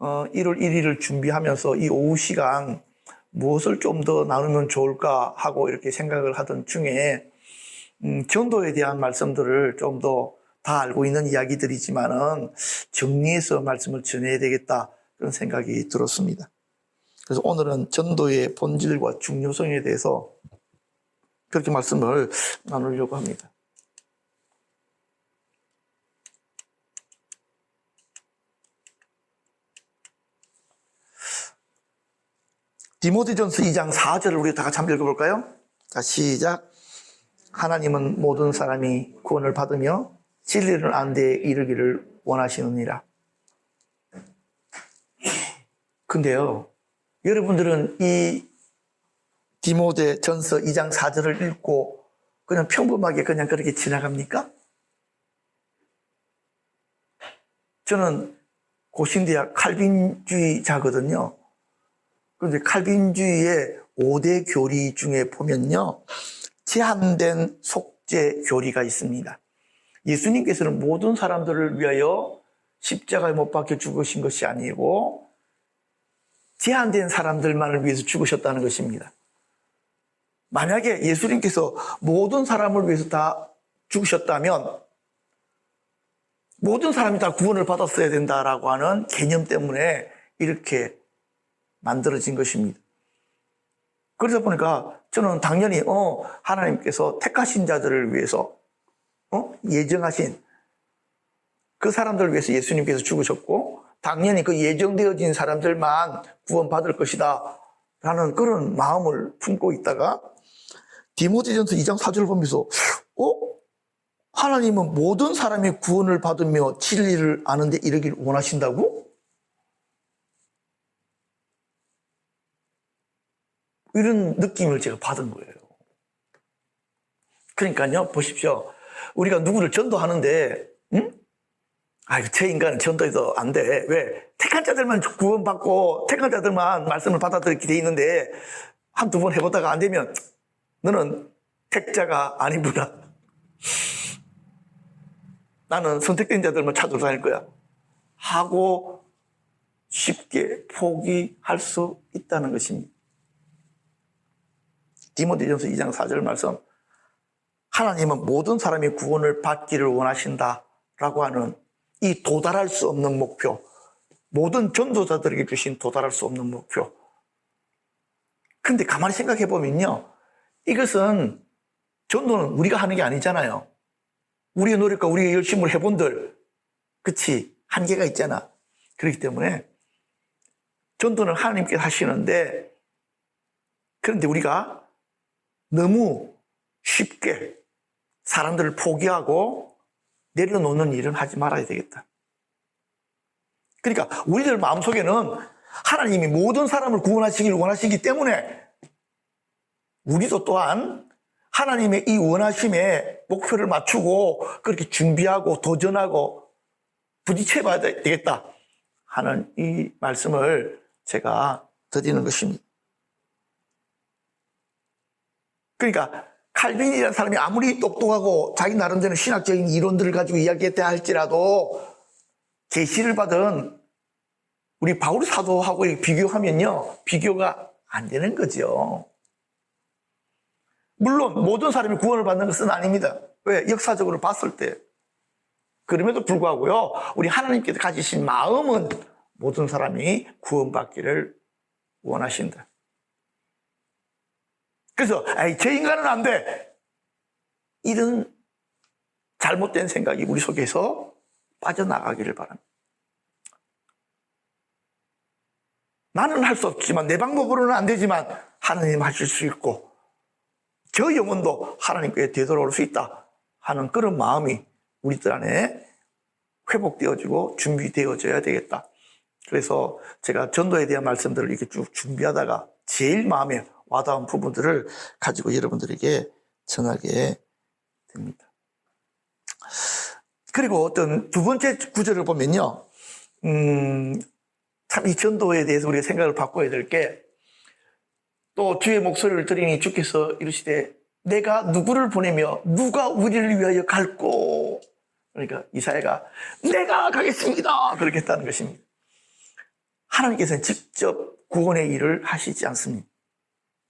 어, 1월 1일을 준비하면서 이 오후 시간 무엇을 좀 더 나누면 좋을까 하고 이렇게 생각을 하던 중에 음, 전도에 대한 말씀들을 좀 더 다 알고 있는 이야기들이지만은 정리해서 말씀을 전해야 되겠다 그런 생각이 들었습니다. 그래서 오늘은 전도의 본질과 중요성에 대해서 그렇게 말씀을 나누려고 합니다. 디모데전서 2장 4절을 우리 다 같이 한번 읽어볼까요? 자, 시작. 하나님은 모든 사람이 구원을 받으며 진리를 데 이르기를 원하시느니라. 근데요, 여러분들은 이 디모데 전서 2장 4절을 읽고 그냥 평범하게 그냥 그렇게 지나갑니까? 저는 고신대학 칼빈주의자거든요. 그런데 칼빈주의의 5대 교리 중에 보면요. 제한된 속죄 교리가 있습니다. 예수님께서는 모든 사람들을 위하여 십자가에 못 박혀 죽으신 것이 아니고 제한된 사람들만을 위해서 죽으셨다는 것입니다. 만약에 예수님께서 모든 사람을 위해서 다 죽으셨다면 모든 사람이 다 구원을 받았어야 된다라고 하는 개념 때문에 이렇게 만들어진 것입니다. 그러다 보니까 저는 당연히 어 하나님께서 택하신 자들을 위해서 어 예정하신 그 사람들을 위해서 예수님께서 죽으셨고 당연히 그 예정되어진 사람들만 구원받을 것이다 라는 그런 마음을 품고 있다가 디모데전서 2장 4절을 보면서 어 하나님은 모든 사람이 구원을 받으며 진리를 아는데 이르길 원하신다고? 이런 느낌을 제가 받은 거예요. 그러니까요, 보십시오. 우리가 누구를 전도하는데, 응? 아유, 저 인간은 전도해도 안 돼. 왜? 택한 자들만 구원받고, 택한 자들만 말씀을 받아들이게 돼 있는데, 한 두 번 해보다가 안 되면, 너는 택자가 아니구나. 나는 선택된 자들만 찾으러 다닐 거야. 하고 쉽게 포기할 수 있다는 것입니다. 디모데전서 2장 4절 말씀. 하나님은 모든 사람이 구원을 받기를 원하신다라고 하는 이 도달할 수 없는 목표. 모든 전도자들에게 주신 도달할 수 없는 목표. 근데 가만히 생각해 보면요. 이것은 전도는 우리가 하는 게 아니잖아요. 우리의 노력과 우리의 열심을 해본들, 그치, 한계가 있잖아. 그렇기 때문에 전도는 하나님께서 하시는데, 그런데 우리가 너무 쉽게 사람들을 포기하고 내려놓는 일은 하지 말아야 되겠다. 그러니까 우리들 마음속에는 하나님이 모든 사람을 구원하시길 원하시기 때문에 우리도 또한 하나님의 이 원하심에 목표를 맞추고 그렇게 준비하고 도전하고 부딪혀 봐야 되겠다 하는 이 말씀을 제가 드리는 것입니다. 그러니까 칼빈이라는 사람이 아무리 똑똑하고 자기 나름대로 신학적인 이론들을 가지고 이야기했다 할지라도 계시를 받은 우리 바울 사도하고 비교하면요 비교가 안 되는 거죠. 물론 모든 사람이 구원을 받는 것은 아닙니다. 왜? 역사적으로 봤을 때. 그럼에도 불구하고요, 우리 하나님께서 가지신 마음은 모든 사람이 구원받기를 원하신다. 그래서, 에이, 저 인간은 안 돼! 이런 잘못된 생각이 우리 속에서 빠져나가기를 바랍니다. 나는 할 수 없지만, 내 방법으로는 안 되지만, 하나님 하실 수 있고, 저 영혼도 하나님께 되돌아올 수 있다 하는 그런 마음이 우리들 안에 회복되어지고 준비되어져야 되겠다. 그래서 제가 전도에 대한 말씀들을 이렇게 쭉 준비하다가 제일 마음에 와닿은 부분들을 가지고 여러분들에게 전하게 됩니다. 그리고 어떤 두 번째 구절을 보면요. 음, 참 이 전도에 대해서 우리가 생각을 바꿔야 될 게 또 주의 목소리를 들으니 주께서 이르시되 내가 누구를 보내며 누가 우리를 위하여 갈고 그러니까 이사야가 내가 가겠습니다 그렇게 했다는 것입니다 하나님께서는 직접 구원의 일을 하시지 않습니다.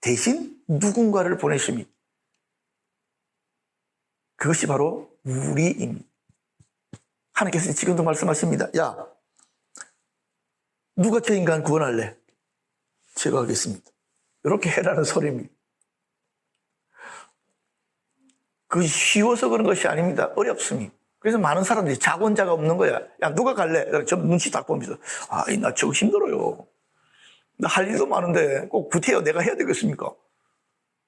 대신 누군가를 보내십니다. 그것이 바로 우리입니다. 하나님께서 지금도 말씀하십니다. 야, 누가 저 인간 구원할래? 제가 하겠습니다. 이렇게 해라는 소리입니다. 그 쉬워서 그런 것이 아닙니다. 어렵습니다. 그래서 많은 사람들이 자본자가 없는 거야. 야, 누가 갈래? 저 눈치 딱 보면서, 아, 나 저거 힘들어요. 나할 일도 많은데 꼭 구태여 내가 해야 되겠습니까?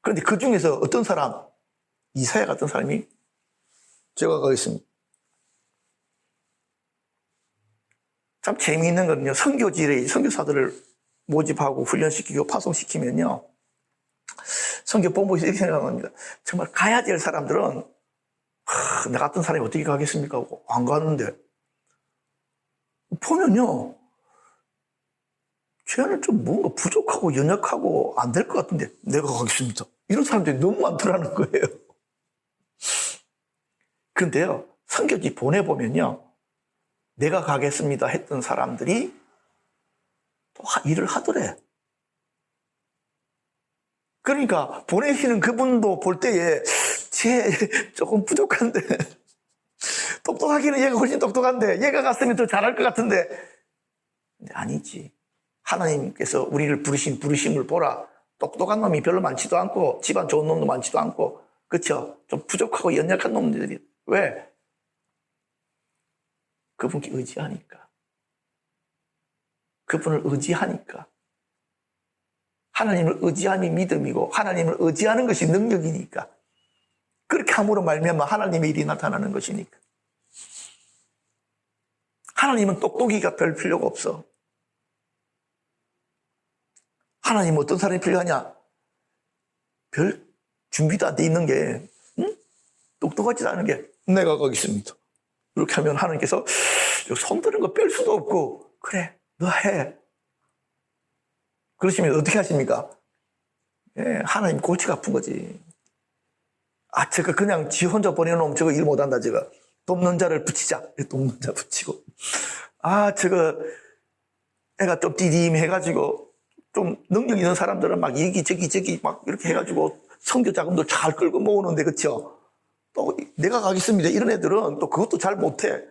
그런데 그 중에서 어떤 사람, 이사야 같은 사람이 제가 가겠습니다. 참 재미있는 거는요, 선교지에 선교사들을 모집하고 훈련시키고 파송시키면요, 선교 본부에서 이렇게 생각합니다. 정말 가야 될 사람들은 하, 나 같은 사람이 어떻게 가겠습니까? 안 가는데 보면요, 쟤는 좀 뭔가 부족하고 연약하고 안 될 것 같은데 내가 가겠습니다. 이런 사람들이 너무 많더라는 거예요. 근데요, 성격이 보내보면요, 내가 가겠습니다 했던 사람들이 또 하- 일을 하더래. 그러니까 보내시는 그분도 볼 때에 쟤 조금 부족한데 똑똑하기는 얘가 훨씬 똑똑한데 얘가 갔으면 더 잘할 것 같은데 아니지. 하나님께서 우리를 부르신 부르심을 보라. 똑똑한 놈이 별로 많지도 않고 집안 좋은 놈도 많지도 않고 그쵸? 좀 부족하고 연약한 놈들이 왜? 그분께 의지하니까. 그분을 의지하니까. 하나님을 의지함이 믿음이고 하나님을 의지하는 것이 능력이니까. 그렇게 함으로 말미암아 하나님의 일이 나타나는 것이니까. 하나님은 똑똑이가 별 필요가 없어. 하나님 어떤 사람이 필요하냐? 별 준비도 안 돼 있는 게, 응? 똑똑하지도 않은 게, 내가 거기 있습니다. 이렇게 하면 하나님께서 손 드는 거 뺄 수도 없고, 그래, 너 해. 그러시면 어떻게 하십니까? 예, 하나님 골치가 아픈 거지. 아, 제가 그냥 지 혼자 보내놓으면 저거 일 못한다, 제가. 돕는 자를 붙이자. 예, 돕는 자 붙이고. 아, 저거, 애가 좀 디딤 해가지고, 좀 능력 있는 사람들은 막 여기 저기 저기 막 이렇게 해가지고 성교 자금도 잘 끌고 모으는데 그쵸? 또 내가 가겠습니다 이런 애들은 또 그것도 잘 못해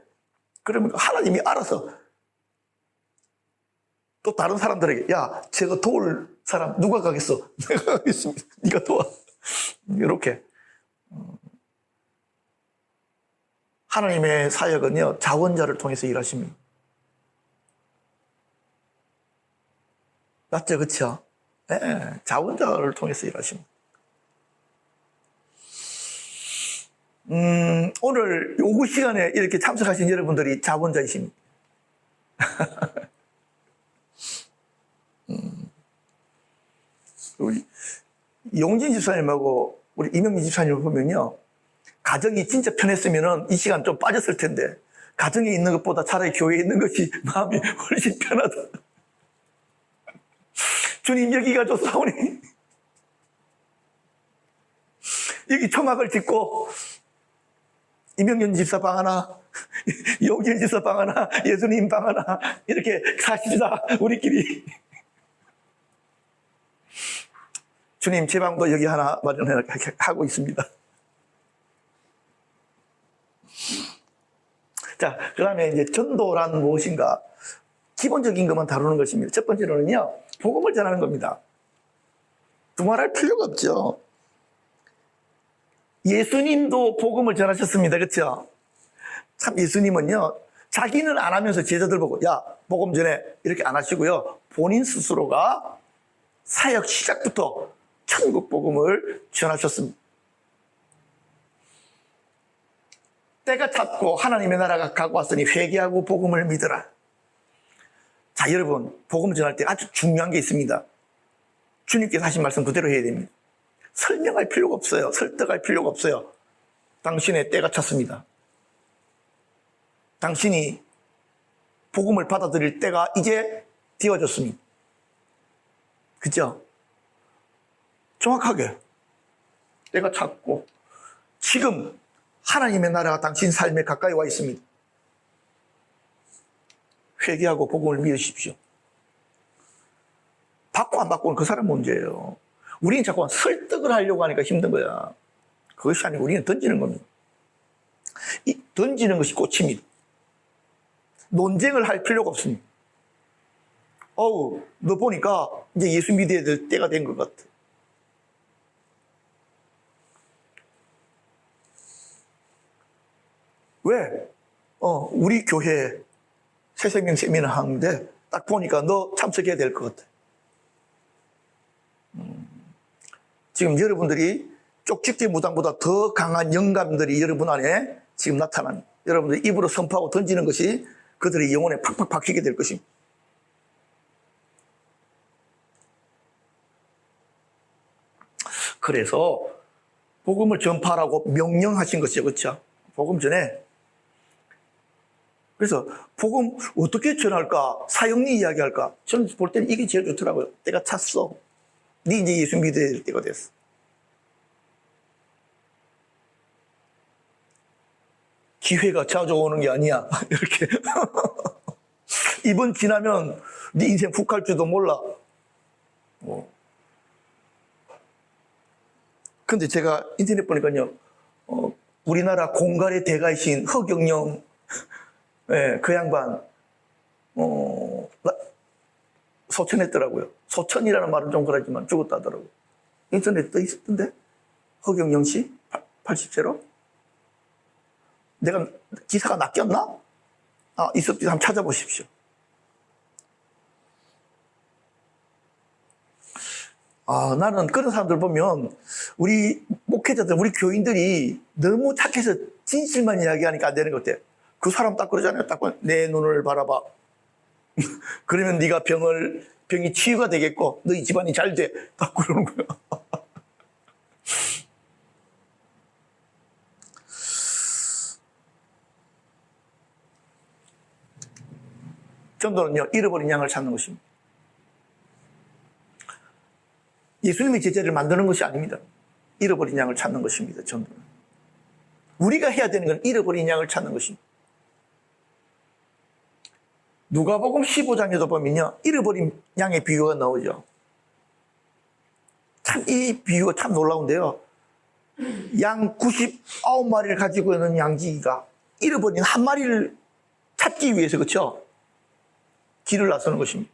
그러면 하나님이 알아서 또 다른 사람들에게 야 제가 도울 사람 누가 가겠어? 내가 가겠습니다 네가 도와 이렇게 음. 하나님의 사역은요 자원자를 통해서 일하십니다 맞죠, 그쵸? 예, 자원자를 통해서 일하십니다. 음, 오늘 요구 시간에 이렇게 참석하신 여러분들이 자원자이십니다. 음, 용진 집사님하고 우리 이명진 집사님을 보면요. 가정이 진짜 편했으면 이 시간 좀 빠졌을 텐데, 가정에 있는 것보다 차라리 교회에 있는 것이 마음이 훨씬 편하다. 주님 여기가 좋사오니. 여기 초막을 짓고 이명현 집사 방 하나 용길 집사 방 하나 예수님 방 하나 이렇게 사십시다 우리끼리. 주님 제 방도 여기 하나 마련해 하고 있습니다. 자 그 다음에 이제 전도란 무엇인가? 기본적인 것만 다루는 것입니다. 첫 번째로는요 복음을 전하는 겁니다. 두말할 필요가 없죠. 예수님도 복음을 전하셨습니다. 그렇죠? 참 예수님은요. 자기는 안 하면서 제자들 보고 야 복음 전해 이렇게 안 하시고요. 본인 스스로가 사역 시작부터 천국 복음을 전하셨습니다. 때가 찼고 하나님의 나라가 가고 왔으니 회개하고 복음을 믿으라. 자, 여러분, 복음 전할 때 아주 중요한 게 있습니다. 주님께서 하신 말씀 그대로 해야 됩니다. 설명할 필요가 없어요. 설득할 필요가 없어요. 당신의 때가 찼습니다. 당신이 복음을 받아들일 때가 이제 되어졌습니다. 그죠? 정확하게. 때가 찼고, 지금 하나님의 나라가 당신 삶에 가까이 와 있습니다. 회개하고 복음을 믿으십시오. 받고 안 받고는 그 사람 문제예요. 우리는 자꾸 설득을 하려고 하니까 힘든 거야. 그것이 아니고 우리는 던지는 겁니다. 이 던지는 것이 꽃입니다. 논쟁을 할 필요가 없습니다. 어우, 너 보니까 이제 예수 믿어야 될 때가 된 것 같아. 왜? 어, 우리 교회 새생명 세미나 하는데 딱 보니까 너 참석해야 될 것 같아. 음, 지금 여러분들이 쪽집게 무당보다 더 강한 영감들이 여러분 안에 지금 나타난 여러분들 입으로 선포하고 던지는 것이 그들의 영혼에 팍팍 박히게 될 것입니다. 그래서 복음을 전파하라고 명령하신 것이죠. 그렇죠? 복음 전에 그래서 복음 어떻게 전할까? 사형리 이야기할까? 저는 볼 때는 이게 제일 좋더라고요. 때가 찼어. 네 이제 예수 믿어야 될 때가 됐어. 기회가 자주 오는 게 아니야. 이렇게. 이번 지나면 네 인생 훅갈 줄도 몰라. 어. 근데 제가 인터넷 보니까요, 어, 우리나라 공갈의 대가이신 허경영, 예, 그 양반, 어, 나- 소천했더라고요. 소천이라는 말은 좀 그러지만 죽었다더라고요. 인터넷에 떠 있었던데? 허경영 씨? 80세로? 내가 기사가 낚였나? 아, 있었지. 한번 찾아보십시오. 아, 나는 그런 사람들 보면 우리 목회자들, 우리 교인들이 너무 착해서 진실만 이야기하니까 안 되는 것 같아. 그 사람 딱 그러잖아요. 딱 내 눈을 바라봐. 그러면 네가 병을 병이 치유가 되겠고 너희 집안이 잘 돼. 딱 그러는 거야. 전도는요 잃어버린 양을 찾는 것입니다. 예수님의 제자를 만드는 것이 아닙니다. 잃어버린 양을 찾는 것입니다. 전도는. 우리가 해야 되는 건 잃어버린 양을 찾는 것입니다. 누가복음 15장에도 보면요. 잃어버린 양의 비유가 나오죠. 참 이 비유가 참 놀라운데요. 양 99마리를 가지고 있는 양지가 잃어버린 한 마리를 찾기 위해서 그렇죠? 길을 나서는 것입니다.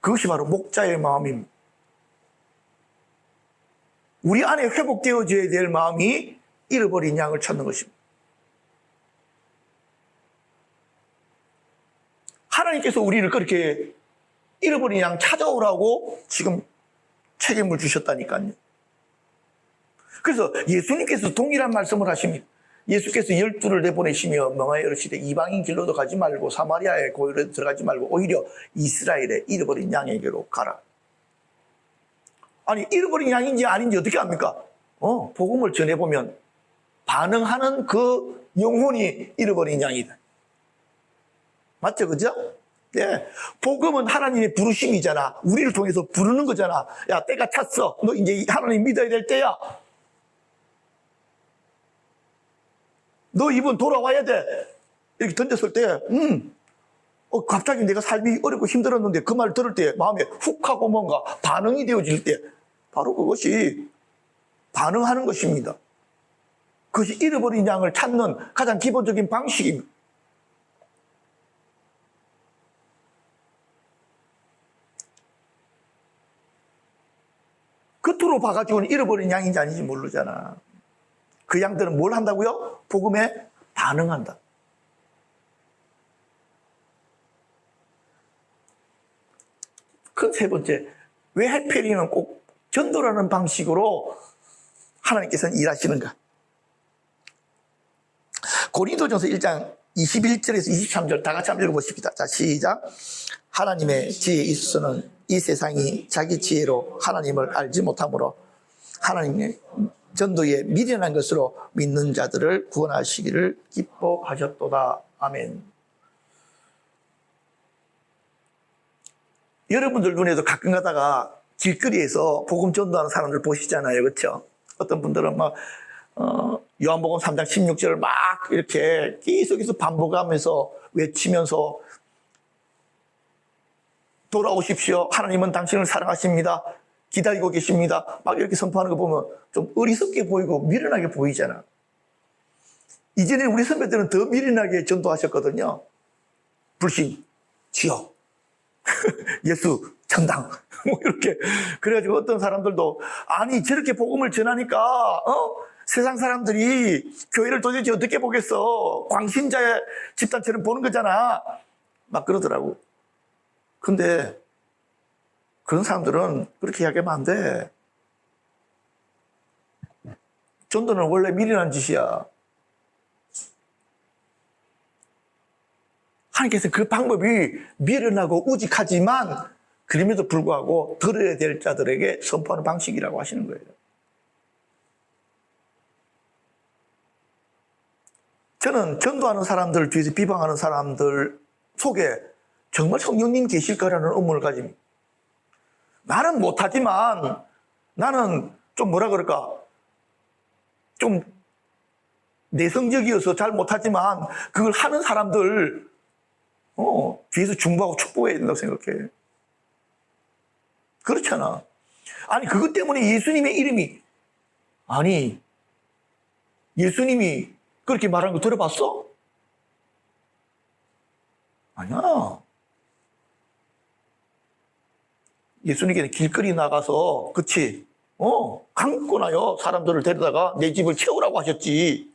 그것이 바로 목자의 마음입니다. 우리 안에 회복되어져야 될 마음이 잃어버린 양을 찾는 것입니다. 하나님께서 우리를 그렇게 잃어버린 양 찾아오라고 지금 책임을 주셨다니까요. 그래서 예수님께서 동일한 말씀을 하십니다. 예수께서 열두를 내보내시며 명하여 이르시되 이방인 길로도 가지 말고 사마리아의 고유로 들어가지 말고 오히려 이스라엘의 잃어버린 양에게로 가라. 아니 잃어버린 양인지 아닌지 어떻게 압니까? 어, 복음을 전해보면 반응하는 그 영혼이 잃어버린 양이다. 맞죠, 그죠? 네. 복음은 하나님의 부르심이잖아. 우리를 통해서 부르는 거잖아. 야, 때가 찼어. 너 이제 하나님 믿어야 될 때야. 너 이번 돌아와야 돼. 이렇게 던졌을 때, 음, 어, 갑자기 내가 삶이 어렵고 힘들었는데 그말 들을 때 마음에 훅 하고 뭔가 반응이 되어질 때 바로 그것이 반응하는 것입니다. 그것이 잃어버린 양을 찾는 가장 기본적인 방식입니다. 겉으로 봐가지고는 잃어버린 양인지 아닌지 모르잖아. 그 양들은 뭘 한다고요? 복음에 반응한다. 그 세 번째, 왜 해페리는 꼭 전도라는 방식으로 하나님께서는 일하시는가? 고린도전서 1장 21절에서 23절 다 같이 한번 읽어보십시다. 자, 시작. 하나님의 지혜에 있어서는 이 세상이 자기 지혜로 하나님을 알지 못하므로 하나님의 전도에 미련한 것으로 믿는 자들을 구원하시기를 기뻐하셨도다. 아멘. 여러분들 눈에도 가끔 가다가 길거리에서 복음 전도하는 사람들 보시잖아요. 그렇죠? 어떤 분들은 막 어, 요한복음 3장 16절을 막 이렇게 계속해서 반복하면서 외치면서 돌아오십시오. 하나님은 당신을 사랑하십니다. 기다리고 계십니다. 막 이렇게 선포하는 거 보면 좀 어리석게 보이고 미련하게 보이잖아. 이전에 우리 선배들은 더 미련하게 전도하셨거든요. 불신, 지역, 예수, 천당. 뭐 이렇게. 그래가지고 어떤 사람들도 아니 저렇게 복음을 전하니까 어? 세상 사람들이 교회를 도대체 어떻게 보겠어. 광신자의 집단처럼 보는 거잖아. 막 그러더라고. 근데 그런 사람들은 그렇게 이야기하면 안 돼. 전도는 원래 미련한 짓이야. 하나님께서 그 방법이 미련하고 우직하지만 그럼에도 불구하고 들어야 될 자들에게 선포하는 방식이라고 하시는 거예요. 저는 전도하는 사람들 뒤에서 비방하는 사람들 속에 정말 성령님 계실까라는 의문을 가집니다. 나는 못하지만 나는 좀 뭐라 그럴까 좀 내성적이어서 잘 못하지만 그걸 하는 사람들 어, 뒤에서 중보하고 축복해야 된다고 생각해. 그렇잖아. 아니 그것 때문에 예수님의 이름이 아니 예수님이 그렇게 말하는 거 들어봤어? 아니야. 예수님께는 길거리 나가서, 그치? 어, 강권하여 사람들을 데려다가 내 집을 채우라고 하셨지.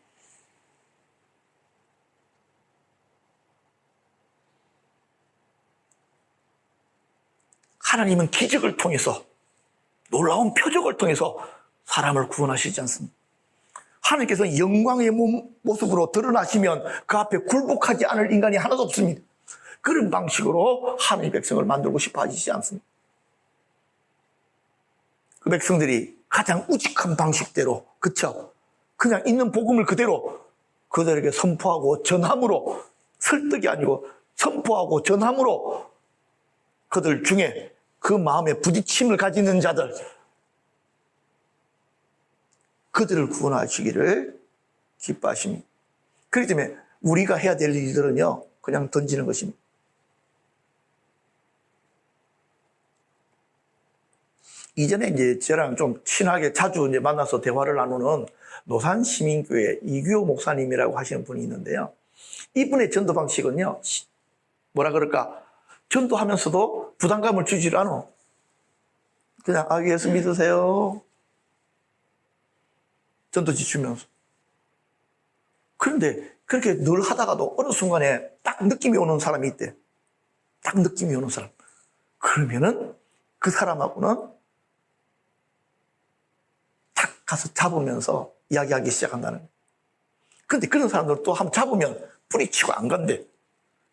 하나님은 기적을 통해서, 놀라운 표적을 통해서 사람을 구원하시지 않습니다. 하나님께서 영광의 몸, 모습으로 드러나시면 그 앞에 굴복하지 않을 인간이 하나도 없습니다. 그런 방식으로 하나님의 백성을 만들고 싶어 하시지 않습니다. 그 백성들이 가장 우직한 방식대로, 그쵸? 그냥 있는 복음을 그대로 그들에게 선포하고 전함으로 설득이 아니고 선포하고 전함으로 그들 중에 그 마음에 부딪힘을 가지는 자들, 그들을 구원하시기를 기뻐하십니다. 그렇기 때문에 우리가 해야 될 일들은요, 그냥 던지는 것입니다. 이전에 이제 저랑 좀 친하게 자주 이제 만나서 대화를 나누는 노산 시민교회 이규호 목사님이라고 하시는 분이 있는데요. 이분의 전도 방식은요, 뭐라 그럴까, 전도하면서도 부담감을 주질 않아. 그냥, 아, 예수 믿으세요. 전도지 주면서. 그런데 그렇게 늘 하다가도 어느 순간에 딱 느낌이 오는 사람이 있대. 딱 느낌이 오는 사람. 그러면은 그 사람하고는 탁 가서 잡으면서 이야기하기 시작한다는 거예요. 근데 그런 사람들 또 한번 잡으면 뿌리치고 안 간대.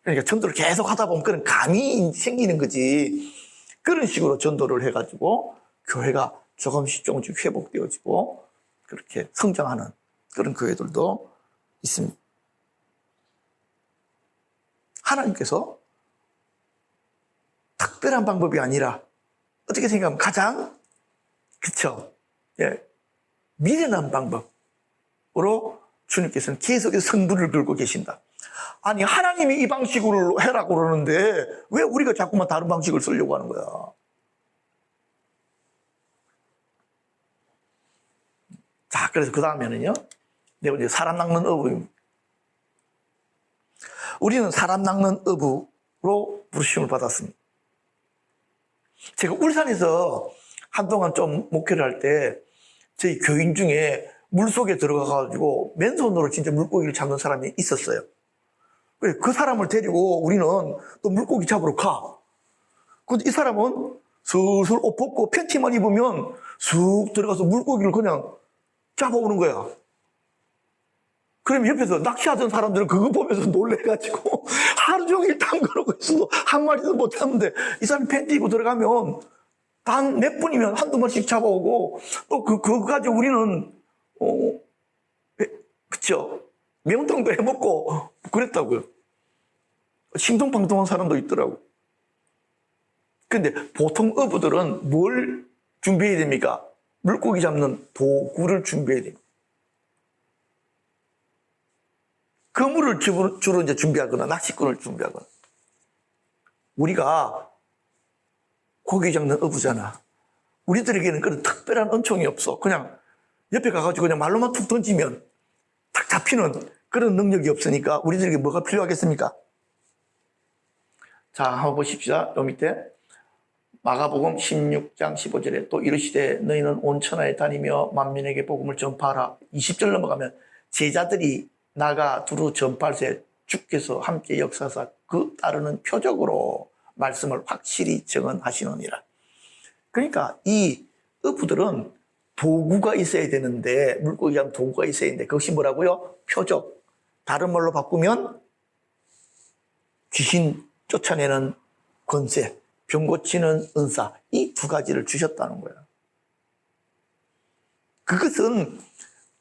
그러니까 전도를 계속 하다 보면 그런 감이 생기는 거지. 그런 식으로 전도를 해가지고 교회가 조금씩 조금씩 회복되어지고 그렇게 성장하는 그런 교회들도 있습니다. 하나님께서 특별한 방법이 아니라 어떻게 생각하면 가장 그쵸 예 미련한 방법으로 주님께서는 계속해서 성부를 들고 계신다. 아니 하나님이 이 방식으로 해라고 그러는데 왜 우리가 자꾸만 다른 방식을 쓰려고 하는 거야? 자, 그래서 그 다음에는요, 내가 이제 사람 낚는 어부입니다. 우리는 사람 낚는 어부로 부르심을 받았습니다. 제가 울산에서 한동안 좀 목회를 할 때, 저희 교인 중에 물 속에 들어가가지고 맨손으로 진짜 물고기를 잡는 사람이 있었어요. 그 사람을 데리고 우리는 또 물고기 잡으러 가. 근데 이 사람은 슬슬 옷 벗고 팬티만 입으면 쑥 들어가서 물고기를 그냥 잡아오는 거야. 그럼 옆에서 낚시하던 사람들은 그거 보면서 놀래가지고 하루 종일 담그러고 있어도 한 마리도 못 잡는데 이 사람이 팬티 입고 들어가면 단 몇 분이면 한두 마리씩 잡아오고 또 그, 그거 가지고 우리는, 어, 그쵸. 명탕도 해먹고 그랬다고요. 신동방동한 사람도 있더라고. 근데 보통 어부들은 뭘 준비해야 됩니까? 물고기 잡는 도구를 준비해야 됩니다. 그물을 주로 이제 준비하거나 낚시꾼을 준비하거나. 우리가 고기 잡는 어부잖아. 우리들에게는 그런 특별한 은총이 없어. 그냥 옆에 가가지고 그냥 말로만 툭 던지면 탁 잡히는 그런 능력이 없으니까 우리들에게 뭐가 필요하겠습니까? 자, 한번 보십시다. 요 밑에. 마가복음 16장 15절에 또 이르시되 너희는 온 천하에 다니며 만민에게 복음을 전파하라. 20절 넘어가면 제자들이 나가 두루 전파할세 주께서 함께 역사사 그 따르는 표적으로 말씀을 확실히 증언하시느니라. 그러니까 이 어부들은 도구가 있어야 되는데 물고기 하면 도구가 있어야 되는데 그것이 뭐라고요? 표적. 다른 말로 바꾸면 귀신 쫓아내는 권세, 병 고치는 은사 이 두 가지를 주셨다는 거예요. 그것은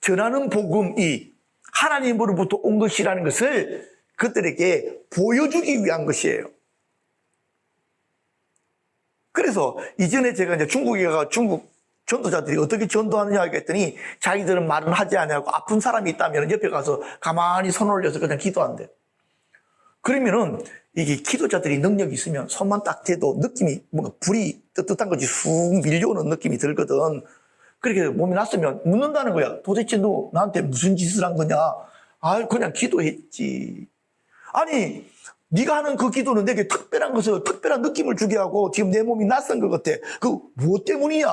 전하는 복음이 하나님으로부터 온 것이라는 것을 그들에게 보여주기 위한 것이에요. 그래서 이전에 제가 이제 중국에 가 중국 전도자들이 어떻게 전도하느냐 했더니 자기들은 말은 하지 않냐고 아픈 사람이 있다면 옆에 가서 가만히 손 올려서 그냥 기도한대. 그러면은 이게 기도자들이 능력이 있으면 손만 딱 대도 느낌이 뭔가 불이 뜨뜻한 것이 쑥 밀려오는 느낌이 들거든. 그렇게 몸이 났으면 묻는다는 거야. 도대체 너 나한테 무슨 짓을 한 거냐? 아, 그냥 기도했지. 아니, 네가 하는 그 기도는 내게 특별한 것을 특별한 느낌을 주게 하고 지금 내 몸이 낯선 것 같아. 그 무엇 때문이냐?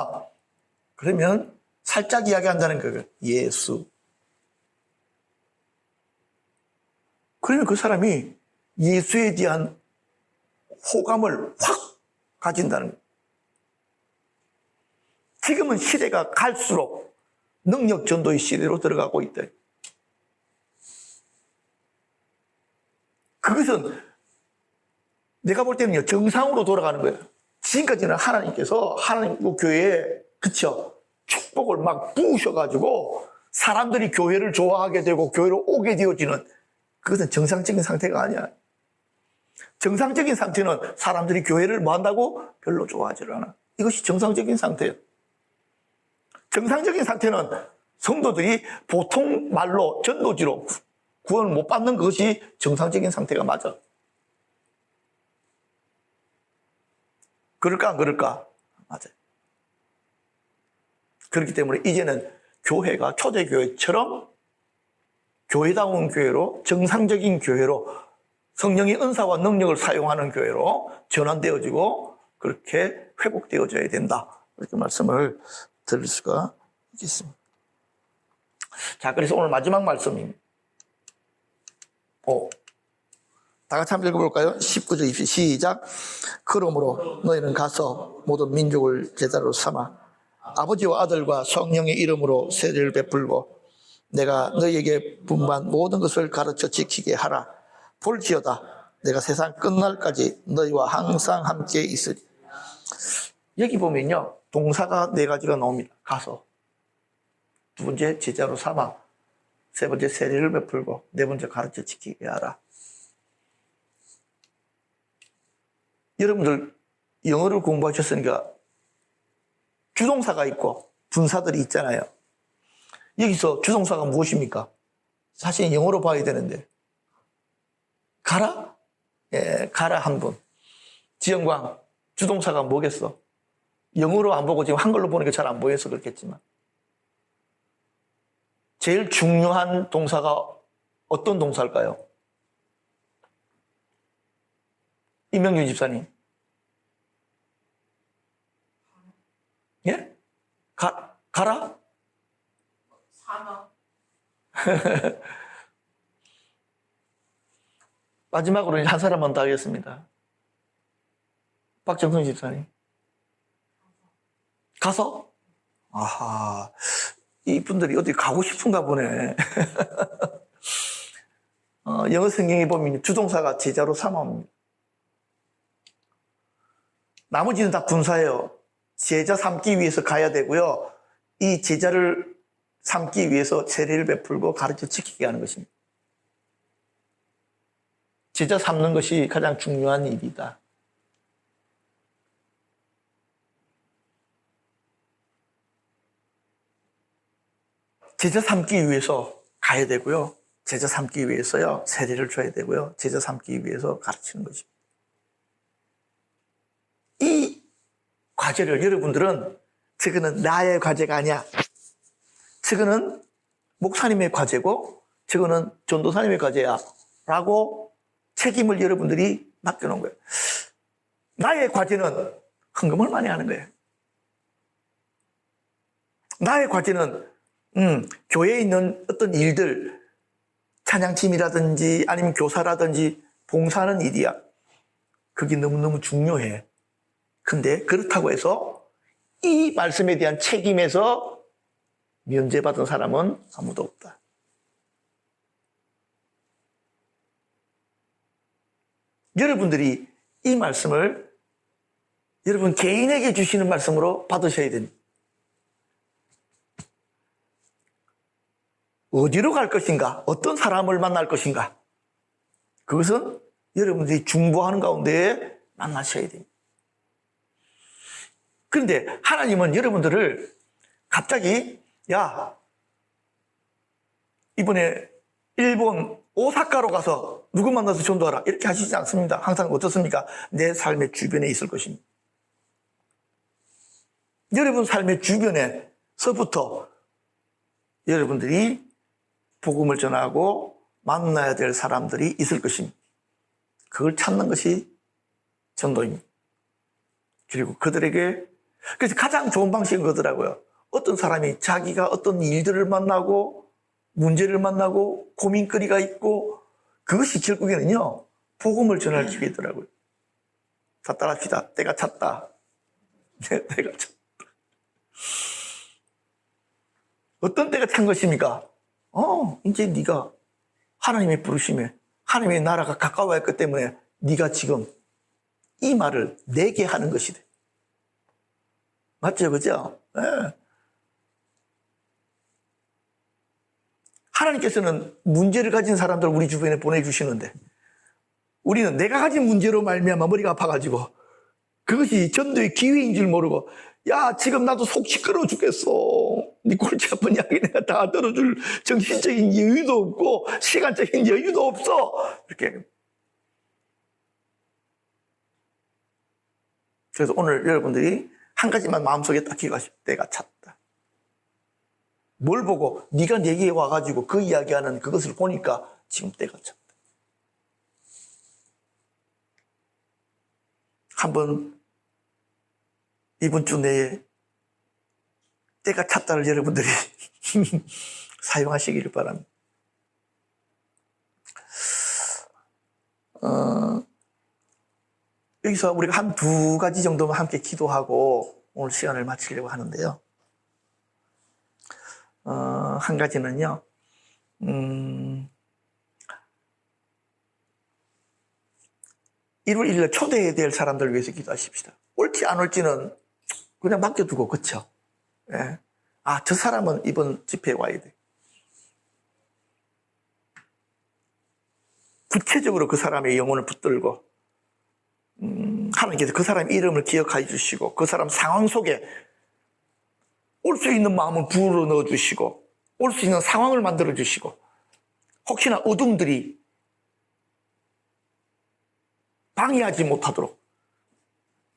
그러면 살짝 이야기한다는 거예요. 예수. 그러면 그 사람이 예수에 대한 호감을 확 가진다는 거예요. 지금은 시대가 갈수록 능력 전도의 시대로 들어가고 있다. 그것은 내가 볼 때는요, 정상으로 돌아가는 거예요. 지금까지는 하나님께서 하나님 그 교회에, 그쵸? 축복을 막 부으셔가지고 사람들이 교회를 좋아하게 되고 교회로 오게 되어지는 그것은 정상적인 상태가 아니야. 정상적인 상태는 사람들이 교회를 뭐 한다고? 별로 좋아하지 않아. 이것이 정상적인 상태예요. 정상적인 상태는 성도들이 보통 말로 전도지로 구원을 못 받는 것이 정상적인 상태가 맞아. 그럴까 안 그럴까? 맞아요. 그렇기 때문에 이제는 교회가 초대교회처럼 교회다운 교회로 정상적인 교회로 성령의 은사와 능력을 사용하는 교회로 전환되어지고 그렇게 회복되어져야 된다. 이렇게 말씀을 드릴 수가 있겠습니다. 자, 그래서 오늘 마지막 말씀입니다. 오. 다 같이 한번 읽어볼까요? 19절 20 시작. 그러므로 너희는 가서 모든 민족을 제자로 삼아 아버지와 아들과 성령의 이름으로 세례를 베풀고 내가 너희에게 분반 모든 것을 가르쳐 지키게 하라. 볼지어다. 내가 세상 끝날까지 너희와 항상 함께 있으리. 여기 보면요. 동사가 네 가지가 나옵니다. 가서. 두 번째 제자로 삼아. 세 번째 세례를 베풀고. 네 번째 가르쳐 지키게 하라. 여러분들 영어를 공부하셨으니까 주동사가 있고 분사들이 있잖아요. 여기서 주동사가 무엇입니까? 사실 영어로 봐야 되는데. 가라? 예, 가라 한 분. 지영광, 주동사가 뭐겠어? 영어로 안 보고 지금 한글로 보는 게잘안 보여서 그렇겠지만. 제일 중요한 동사가 어떤 동사일까요? 이명규 집사님. 예? 가, 가라? 산업 마지막으로 한 사람만 더 하겠습니다. 박정선 집사님. 가서? 아하, 이분들이 어디 가고 싶은가 보네. 어, 영어 성경에 보면 주동사가 제자로 삼아옵니다. 나머지는 다 분사예요. 제자 삼기 위해서 가야 되고요. 이 제자를 삼기 위해서 세례를 베풀고 가르쳐 지키게 하는 것입니다. 제자 삼는 것이 가장 중요한 일이다. 제자 삼기 위해서 가야 되고요. 제자 삼기 위해서요. 세례를 줘야 되고요. 제자 삼기 위해서 가르치는 것입니다. 이 과제를 여러분들은 저거는 나의 과제가 아니야. 저거는 목사님의 과제고 저거는 전도사님의 과제야. 라고 책임을 여러분들이 맡겨놓은 거예요. 나의 과제는 헌금을 많이 하는 거예요. 나의 과제는 음, 교회에 있는 어떤 일들, 찬양팀이라든지 아니면 교사라든지 봉사하는 일이야. 그게 너무너무 중요해. 근데 그렇다고 해서 이 말씀에 대한 책임에서 면제받은 사람은 아무도 없다. 여러분들이 이 말씀을 여러분 개인에게 주시는 말씀으로 받으셔야 됩니다. 어디로 갈 것인가? 어떤 사람을 만날 것인가? 그것은 여러분들이 중보하는 가운데 만나셔야 됩니다. 그런데 하나님은 여러분들을 갑자기 야 이번에 일본 오사카로 가서 누구 만나서 전도하라 이렇게 하시지 않습니다. 항상 어떻습니까? 내 삶의 주변에 있을 것입니다. 여러분 삶의 주변에서부터 여러분들이 복음을 전하고 만나야 될 사람들이 있을 것입니다. 그걸 찾는 것이 전도입니다. 그리고 그들에게 그래서 가장 좋은 방식은 그거더라고요. 어떤 사람이 자기가 어떤 일들을 만나고 문제를 만나고 고민거리가 있고 그것이 결국에는요 복음을 전할 기회더라고요. 다 따라합시다. 때가 찼다. 네, 때가 찼다. 어떤 때가 찬 것입니까? 어, 이제 네가 하나님의 부르심에 하나님의 나라가 가까워했기 때문에 네가 지금 이 말을 내게 하는 것이 돼. 맞죠, 그죠? 예. 하나님께서는 문제를 가진 사람들을 우리 주변에 보내주시는데 우리는 내가 가진 문제로 말미암아 머리가 아파가지고 그것이 전도의 기회인 줄 모르고 야 지금 나도 속 시끄러워 죽겠어 네 골치 아픈 이야기 내가 다 들어줄 정신적인 여유도 없고 시간적인 여유도 없어 이렇게 그래서 오늘 여러분들이 한 가지만 마음속에 딱 기억하시오. 때가 찼다. 뭘 보고 네가 내게 와가지고 그 이야기하는 그것을 보니까 지금 때가 찼다. 한번 이번 주 내에 때가 찼다를 여러분들이 사용하시기를 바랍니다. 어, 여기서 우리가 한 두 가지 정도만 함께 기도하고 오늘 시간을 마치려고 하는데요. 어, 한 가지는요, 음, 1월 1일 초대해야 될 사람들을 위해서 기도하십시다. 옳지 안 옳지는 그냥 맡겨두고 그쵸? 예. 아, 저 사람은 이번 집회에 와야 돼. 구체적으로 그 사람의 영혼을 붙들고 음, 하나님께서 그 사람의 이름을 기억하여 주시고 그 사람 상황 속에 올 수 있는 마음을 불어 넣어 주시고 올 수 있는 상황을 만들어 주시고 혹시나 어둠들이 방해하지 못하도록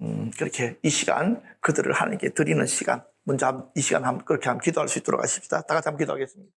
음, 그렇게 이 시간 그들을 하나님께 드리는 시간 먼저 한- 이 시간 그렇게 한번 기도할 수 있도록 하십시다. 다 같이 한번 기도하겠습니다.